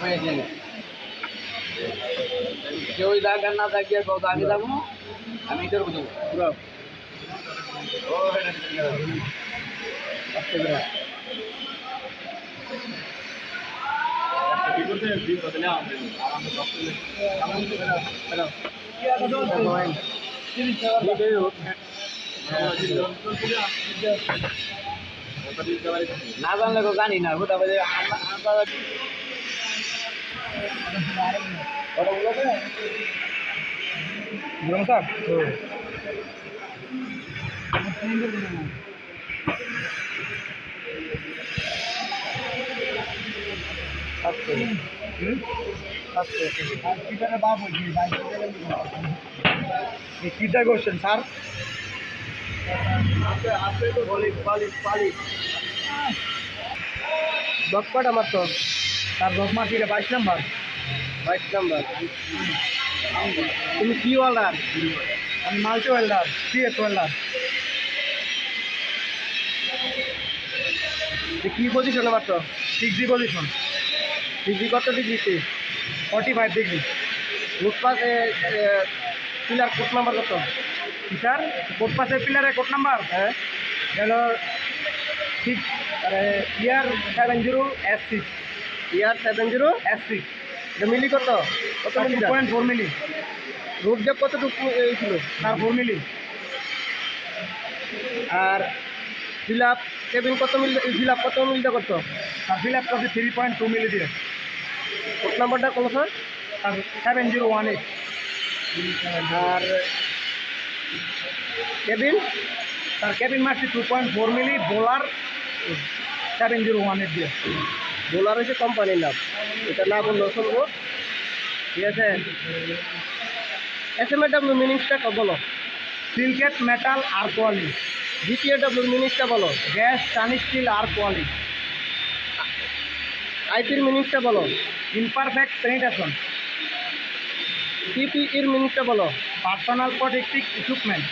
হয়েছে কেউ দাগ না দাগিয়ে কত আমি যাব আমি তোর বুঝব পুরো না জানলে তো জানি না স্যার কিটা করছেন স্যার দশ কটা মাত্র তার দশ মাস বাইশ নাম্বার। বাইশ নাম্বার। তুমি কি ওয়েল্ডার আমি multi welder C S welder কি পজিশনে মাত্র? ডিগ্রি পজিশন ডিগ্রি কত ডিগ্রিতে forty five degree footpath pillar code number কত? স্যার ফুটপাথের পিলারে কোড নাম্বার হ্যাঁ। হলো six year seven zero S six year seven zero S six milli কত? কত point four milli. Rod depth কতটুকু এই ছিল? তার ফোর মিলি। আর ফিল আপ কেবিন কত মিল ফিল আপ কত মিলটা করতো আর ফিল আপ করছে থ্রি পয়েন্ট টু মিলি দিয়ে কোড নাম্বারটা কত sir? Seven zero one eight আর কেবিন? তার কেবিন মারছি two point four milli Bohler. Seven zero one eight দিয়ে বোলার হচ্ছে কোম্পানির নাম। এটা না বললেও চলবো। ঠিক আছে? এস এম এ ডাব্লিউ মিনিংসটা বলো। সিলকেট মেটাল আর কোয়ালি দ্বিতীয় ডাব্লিউ মিনিংসটা বলো। গ্যাস টানি স্টিল আর কোয়ালি আইপির মিনিংসটা বলো। Imperfect penetration. পিপিইর মিনিংসটা বলো। Personal protective equipment.